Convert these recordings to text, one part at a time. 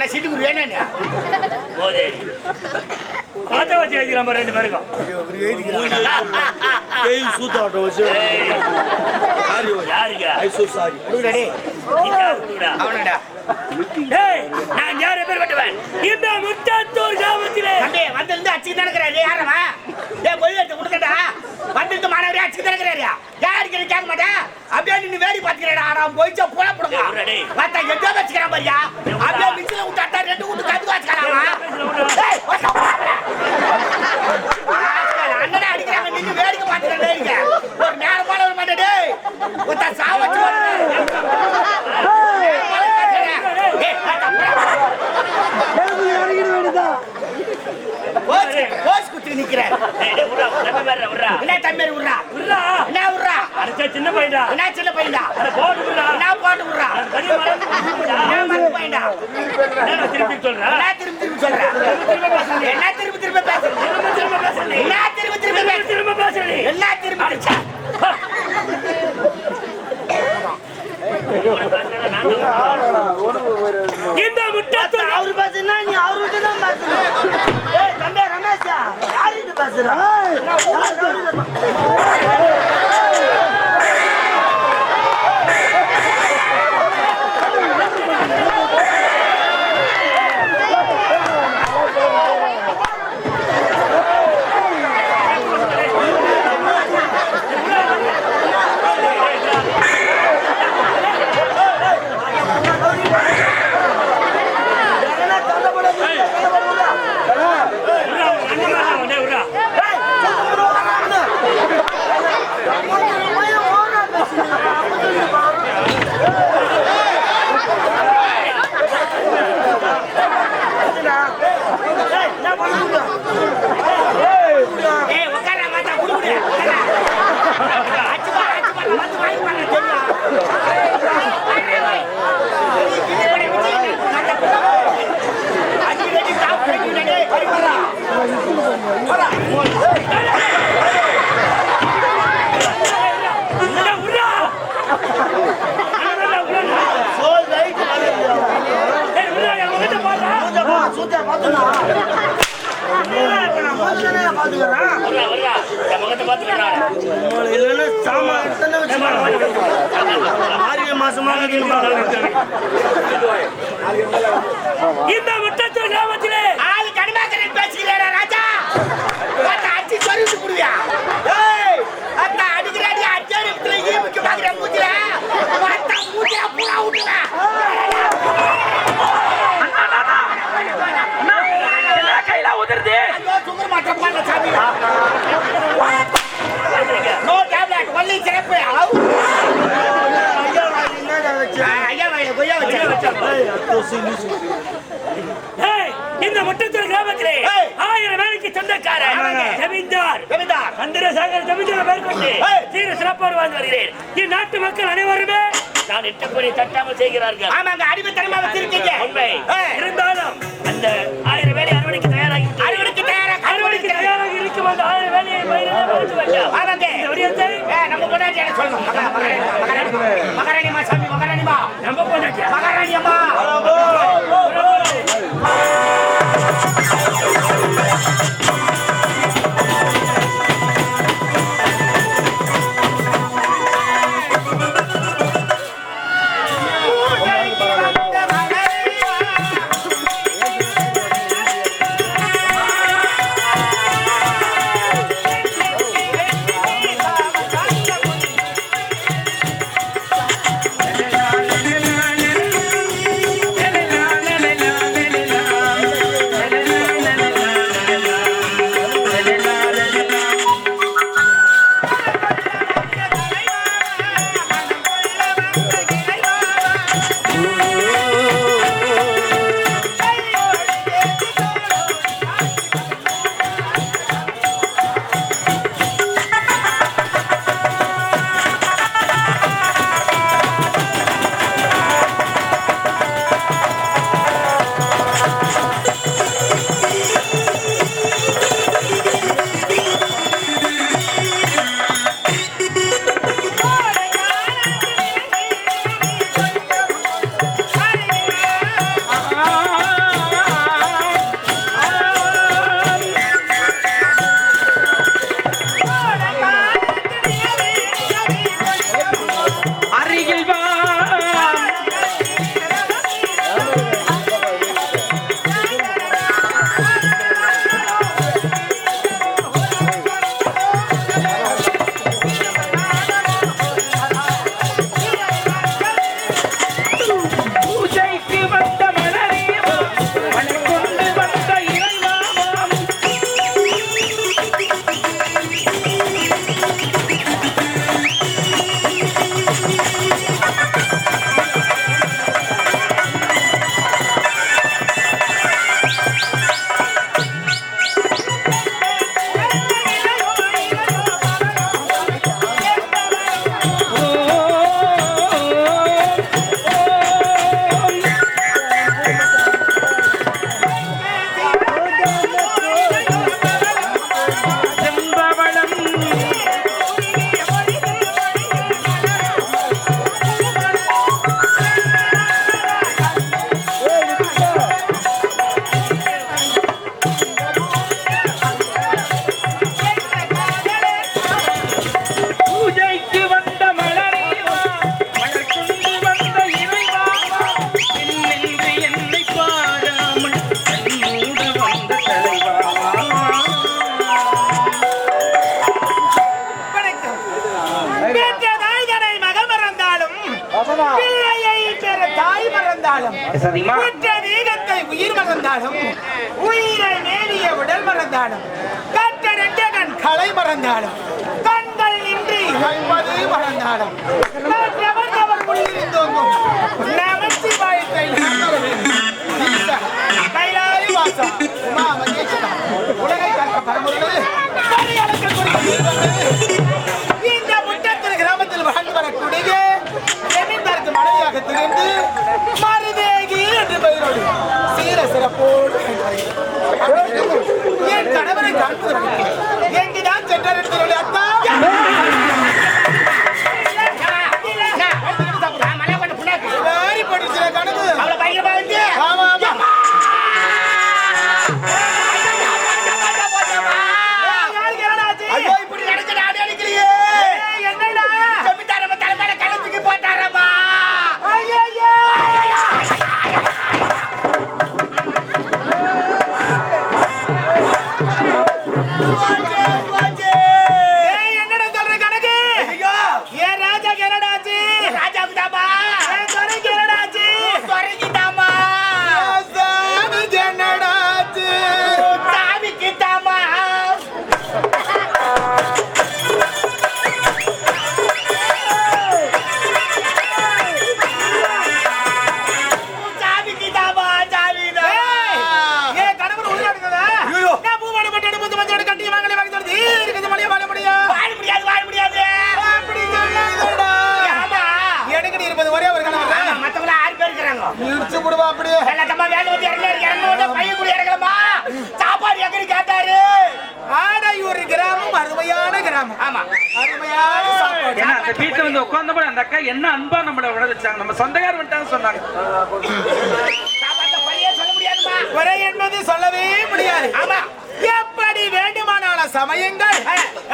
ஆனா சிட்டுக்குரு வேணா போதே. பாத்த வச்சு எழுதிக்கலாம் பாரு ரெண்டு பேருக்கும். ஏய் சூத்தாட்டம் வச்சு. ஏய், யாருங்க? I so sorry. யாரு கொடுடா? அவனடா. டேய், நான் யாரை பேர் பட்டுவேன் இந்த முட்டாத்தூர் கிராமத்திலே. தம்பி வந்திருந்து அச்சுக்கு நடக்கிறாரு யாரவா ஏன் பொய் எடுத்து கொடுக்கட்டா? வந்திருந்து மாணவரே அச்சுக்கு நடக்கிறாரு ஆறாம் போயிச்சா புல போடுங்க எவரடி? பார்த்தா எதோ வச்சுக்கிறான் பாரியா? அப்படியே மிச்சில விட்டு கத்து வச்சுக்கிறான் அண்ணனை அடிக்கிறாங்க நின்னு வேடிக்கை பாத்துக்கிறேன் வேடிக்கை ஒரு நேரம் போல ஒரு மாட்டே டேய் ஒருத்தா சாவச்சு போஸ் குத்தி நிக்கிறேன் டேய், டேய், விட்றா, தம்பி வேற, விட்றா. என்ன தம்பி விடுறா விட்றா. என்ன விடுறா அடிச்சா சின்ன பையன்டா. என்ன சின்ன பையன்டா? அட, போட்டு. என்ன போட்டு விடுறா? பெரிய மரம் பையன்டா? என்ன திருப்பி சொல்றேன் என்ன திரும்பி திரும்பி சொல்ற? என்ன திரும்பி திரும்பி பேசுற என்ன திரும்ப பேசுற? என்ன இந்த முட்டாத்தூர் அவரு பேசுனா நீ அவர்கிட்ட தான் ஏய் தம்பி ரமேஷா யாருகிட்ட பேசுற ஏய் உட்கார மாட்டா குடு குடு அச்சு பா அச்சு பா வந்து வாங்கி பாரு தெரியும் அஞ்சு வெட்டி சாப்பிட்டு வைக்கிறேன் டேய் படி போடா சோல் ரைட் சூத்தியா பாத்துனா முதல்ல பாத்துக்கிறேன் இல்லைன்னா சாமான் எடுத்துன்னு வச்சுக்கோ. ஆரிய மாசமா இந்த முட்டத்தூர் கிராமத்திலே ஆளு கடுமாக்கரன் பேசுகிறாரா ராஜா. அடிச்சு சொருவிட்டு குடுவியா ஏய் அத்தா அடிக்கிறாடி அச்சாரத்துல ஈமுக்கு பாக்குற மூச்சில மூச்சில பூரா விட்டுல சுகர் மாற்ற சாமி நோ டேப்லெட் ஒன்லி சிறப்பு ஐயா வாயில கொய்யா வச்சா இந்த முட்டத்தூர் கிராமத்திலே. ஆயிரம் வேலைக்கு சொந்தக்காரர். ஜமீன்தார் ஜமீன்தார் சந்திரசேகர் ஜமீன்தார் மேற்கொண்டு. சீர சிறப்பாடு வாழ்ந்து வருகிறேன் இந்நாட்டு மக்கள் அனைவருமே நான் இட்டப்படி தட்டாமல் செய்கிறார்கள் ஆமாங்க அடிமைத்தனமா வச்சிருக்கீங்க உண்மை. இருந்தாலும் அந்த ஆயிரம் வேலை அறுவடைக்கு அந்த ஆயிரம் வேலையை பயிரிட மறுத்து நம்ம பொண்டாட்டி என்ன சொல்லணும் மகாராணி மகாராணி மகாராணிமா சாமி மகாராணிமா நம்ம பொண்டாட்டியா? மகாராணி அம்மா மறந்தாலும் கண்கள் இன்றி கண்பது மறந்தாலும் கற்றவர் அவர் நமச்சிவாயத்தை கைலாய அக்கா என்ன அன்பா நம்மள விட வச்சாங்க? நம்ம சொந்தக்கார வந்துட்டாங்க சொன்னாங்க. குறை என்பது சொல்லவே முடியாது. ஆமா. எப்படி வேண்டுமானால சமயங்கள்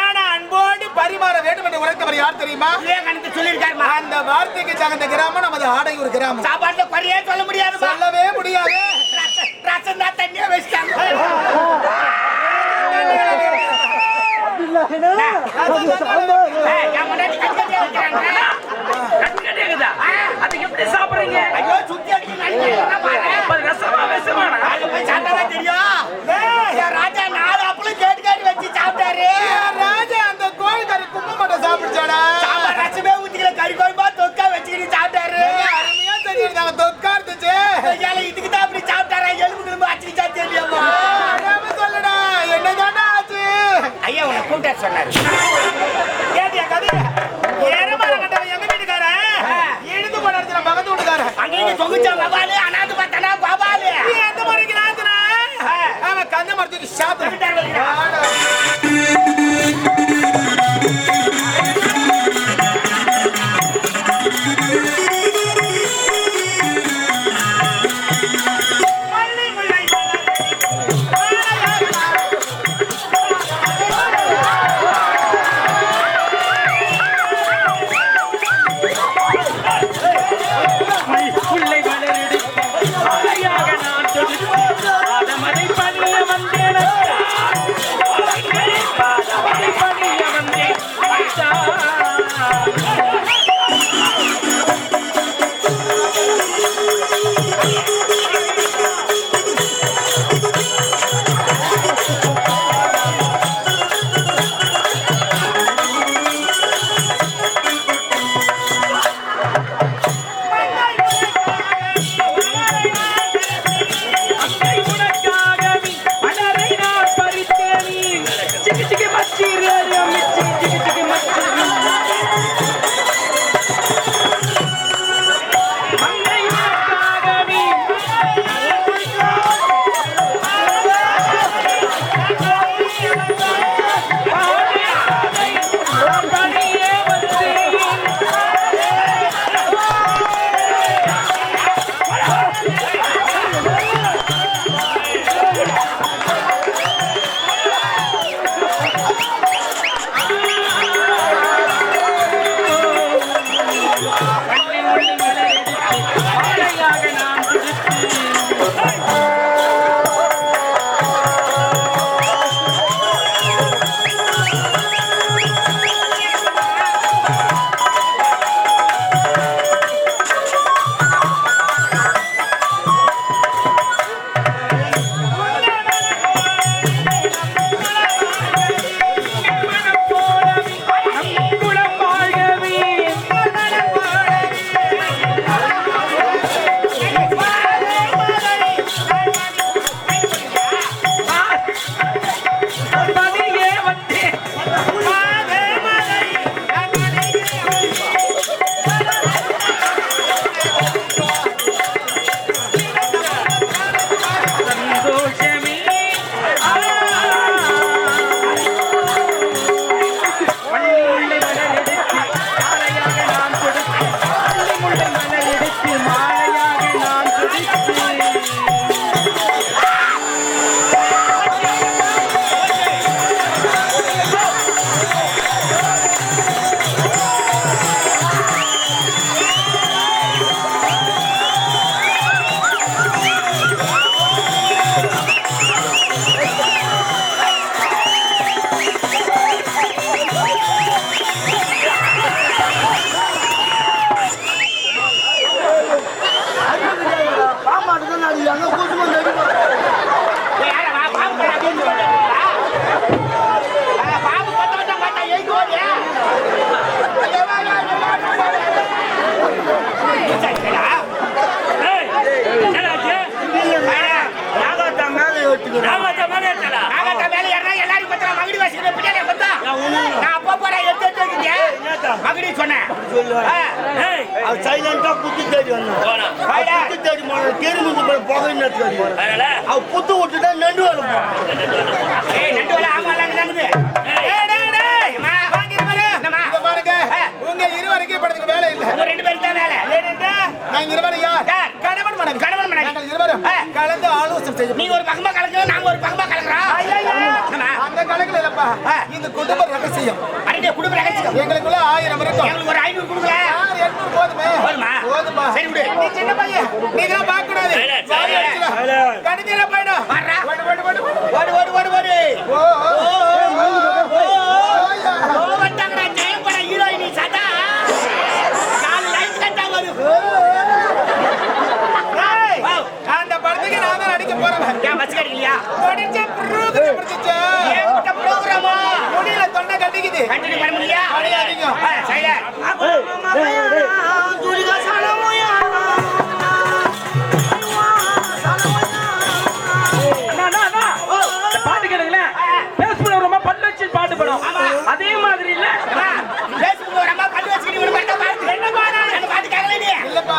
ஆனா அன்போடு பரிமாற வேண்டும் என்று உரைத்தவர் யார் தெரியுமா? அந்த வார்த்தைக்கு தகுந்த கிராமம் நமது ஆடையூர் கிராமம். சாப்பாட்டுல குறையே சொல்ல முடியாதுமா சொல்லவே முடியாது. ரசம் தான் தண்ணியே வச்சுட்டாங்க. அதுக்கு எப்படி சாப்பிடுறீங்க ஐயோ சுத்தி அது அது சாப்பிட்டாதான் தெரியும் ராஜா நாலு அப்பளும் கேட்டு கேட்டு வச்சு சாப்பிட்டாரு ராஜா அந்த கோழிக்கறி கும்ப மட்டும் சாப்பிடுச்சாடா ரசமே ஊத்திக்கல கறி குழம்பா தொக்கா வச்சுக்கிட்டு சாப்பிட்டாரு அருமையா தெரியும் நாங்க தொக்கா இருந்துச்சு ஐயால இதுக்கு தான் அப்படி சாப்பிட்டாரா எலும்பு கிளம்பு அச்சுக்கிச்சா தெரியாமா ஐயா உன்னை கூப்பிட்டு சொன்னாரு. கேட்டியா கதை எருமாடு கட்டவன் எங்க வீட்டுக்காரன் இழுத்து போன இடத்துல பக்கத்து வீட்டுக்காரன் அங்கேயும் தொகுச்சா வவாலு அனாது பார்த்தானா பாபாலு நீ எந்த முறைக்கு நாத்துனா அவன் கந்த மரத்துக்கு சாப்பிட்டு அவர் சைலண்டா புத்து தேடி. அவர் புத்து தேடி போன தெரிஞ்சு போய் எடுத்து அதனால? அவர் புத்து விட்டுட்டா நண்டு வலை. உங்க இருவருக்கும் இப்ப வேலை இல்ல. உங்க ரெண்டு பேருக்கு தான் வேலை. ஏனென்றா, நாங்க இருவரும் யார்? யார்? கணவன் மனைவி. கணவன் மனைவி. இருவரும். கலந்து ஆலோசனை செய்ய நீங்க ஒரு பக்கமா கலக்குறோம் நாங்க ஒரு பக்கமா கலக்குறோம்? அந்த இல்லப்பா ஆ. இந்த குடும்ப ரகசியம் அடடே, குடும்ப ரகசியம். எங்களுக்குள்ள ஆயிரம் இருக்கும் எங்களுக்கு ஒரு ஐநூறு யார் எட்நூறு போதுமே போதுமா? போதுமா சரி, விடு. நீ சின்ன பையன் நீ இதெல்லாம் பார்க்க கூடாது. கணிதீர போயிடும். ஓடு, ஓடு, ஓடு, ஓடு. ஓடு, ஓடு, ஓடு, ஓடு. ஓ, ஓ, ஓ, ஓ, ஓ. ஓ, வந்துட்டாங்கடா, ஜெயம் பட ஹீரோயினி சதா. நாலு லைட் கட்டா வரும். ஏய், வாவ். அந்த படத்துக்கு நான் தான் நடிக்க போறவன் கிடைக்கலையா? படிச்ச புருகுது பிடிச்சிச்சு ஏன் ப்ரோக்ராமா? முடியல தொண்டை கட்டிக்குது கண்டினியூ பண்ண முடியலையா? அடி அதிகம். ஆ, சைலண்ட். அண்ணா, அண்ணா, அண்ணா. இந்த பாட்டு கேளுங்களேன் பேஸ்புக்ல ரொம்ப பல்லு வச்சு பாட்டு படம் அதே மாதிரி இல்ல ஒரு அம்மா பல்லு பாரு. என்ன பாட்டு கேட்கல? இல்லப்பா.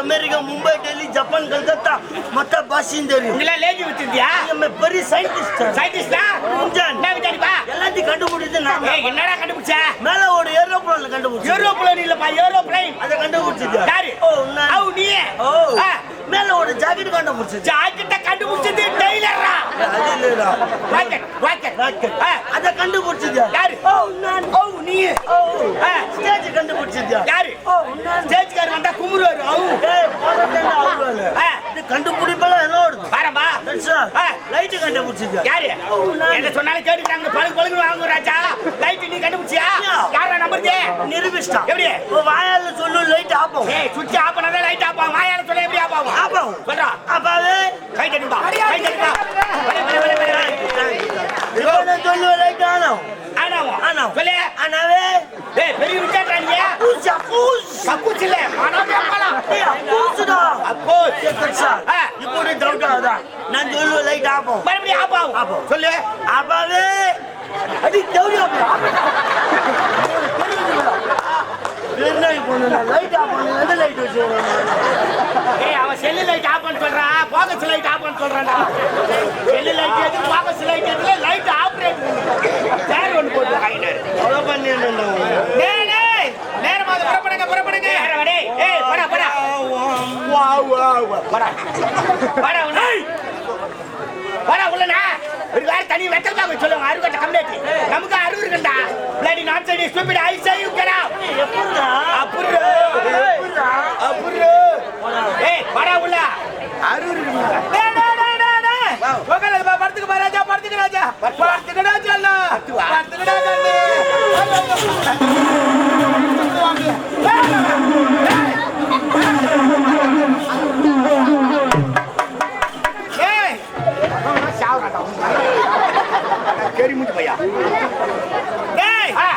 அமெரிக்கா மும்பை டெல்லி ஜப்பான் கல்கத்தா மொத்த பாஷையும் தெரியும். இதெல்லாம் லேஜி வச்சிருந்தியா? நம்ம பெரிய சயின்டிஸ்ட் சயின்டிஸ்டா இன்ஜின். என்ன விசாரிப்பா எல்லாத்தையும் கண்டுபிடிச்சது நான் ஏய் என்னடா கண்டுபிடிச்ச? மேல ஒரு ஏரோப்ளேன்ல கண்டுபிடிச்சது. ஏரோப்ளேன் இல்லப்பா ஏரோப்ளேன் அதை கண்டுபிடிச்சது. யாரு? ஓ நான் அவ் நீ. ஓ. மேல ஒரு ஜாக்கெட் கண்டுபிடிச்சது. ஜாக்கெட்ட கண்டுபிடிச்சது டெய்லரா அது இல்லடா. Rocket rocket rocket. அத கண்டுபிடிச்சது. யாரு? ஓ நான் ஓ நீ. ஸ்டேஜ் கண்டுபிடிச்சது யாரு? ஸ்டேஜ்கார் வந்தா குமுறுவாரு அவு. கண்டுபிடிப்பெல்லாம் என்ன ஓடுது பாரம்பா ஆ. லைட் கண்டுபிடிச்சது யாரு. என்ன சொன்னாலும் கேட்டுட்டாங்க பழுகு பழுகு வாங்க ராஜா. லைட் நீ கண்டுபிடிச்சியா. யாரா நம்பருக்கு நிரூபிச்சிட்டா. எப்படி? வாயால சொல்லு லைட் ஆப்போம் ஏய் சுவிட்ச் ஆஃப் பண்ணாதான் லைட் ஆஃப் ஆகும். மாயால சொல்ல எப்படி ஆஃப் ஆகும்? ஆப்போம் சொல்றா. அப்பாவே கை தட்டுப்பா. கை தட்டுப்பா. லைட் ஆனோம் ஆனாவும் ஆனோம் சொல்லு. ஆனாவே. ஏய் பெரிய பூசா பூஸ் கக்கூஸ் இல்ல மனம் எப்பலாம் ஏய் பூசுடா அப்போ. ஆ. இப்போ ஒரு டவுட் ஆகுதா? நான் லைட் மறுபடியும் ஆஃப் சொல்லு. அடி லைட் பண்ணு லைட் வச்சு? ஏய் அவன் செல்லு லைட் ஆஃப் பண்ண சொல்றான் லைட் ஆஃப் பண்ண சொல்றான்டா. செல்லு லைட் எது? போகஸ் லைட் எதுல? லைட் ஆப்ரேட் சேர் ஒன்னு போட்டு வாங்கினாரு அவ்வளோ பண்ணிருந்தேன் டேய் டேய் நேரமா புறப்படுங்க புறப்படுங்க. டேய் ஏய் போடா போடா. வா, வா, வா. போடா. போடா உள்ளனா ஒரு வேற தனி வெத்தல் பாக்க சொல்லுவாங்க அறுகட்ட கம்ப்ளீட் நமக்கு அறுவு இருக்குடா பிளடி நாட் side stupid I say you get out எப்படிடா அப்புறம் அப்புறம் ஏய் போடா உள்ள அறுபது இருக்குங்க. டேய் டேய் டேய் டேய் டேய் உக்காரு, பா, படுத்துக்கு பா, ராஜா, படுத்துக்கு ராஜா. படுத்துக்குடா, செல்லம். படுத்துவா? படுத்துக்குடா, கண்ணு. ஏய் கேரி மூஞ்சி பையா. டேய் ஆ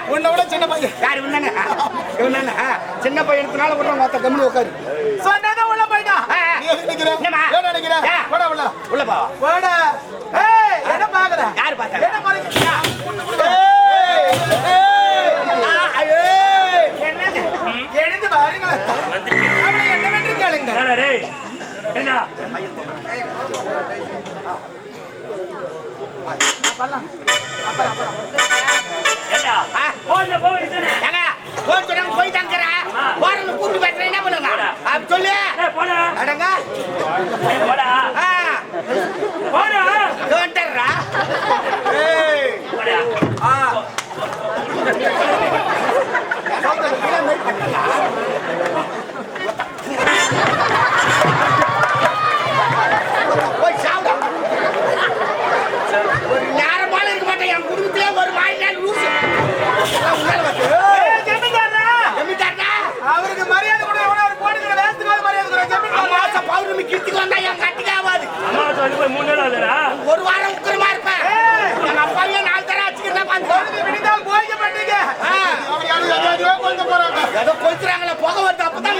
உன்னை விட சின்ன பையன். யார் இவனாங்க இவனாங்க சின்ன பையனத்தினால விடுறோம் மொத்த கம்முனு உட்காரு. சொன்னதை உள்ள போயிட்டா. ஆ, ஆ. நீ எதுக்கு போயிட்டாங்க கூப்பிட்டு பேசுறேன் என்ன பண்ணுங்க? அப்படி சொல்லு. அடங்க. வந்துடுறா. ஏதோ கொளுத்துறாங்களே புகை வருது அப்பதான்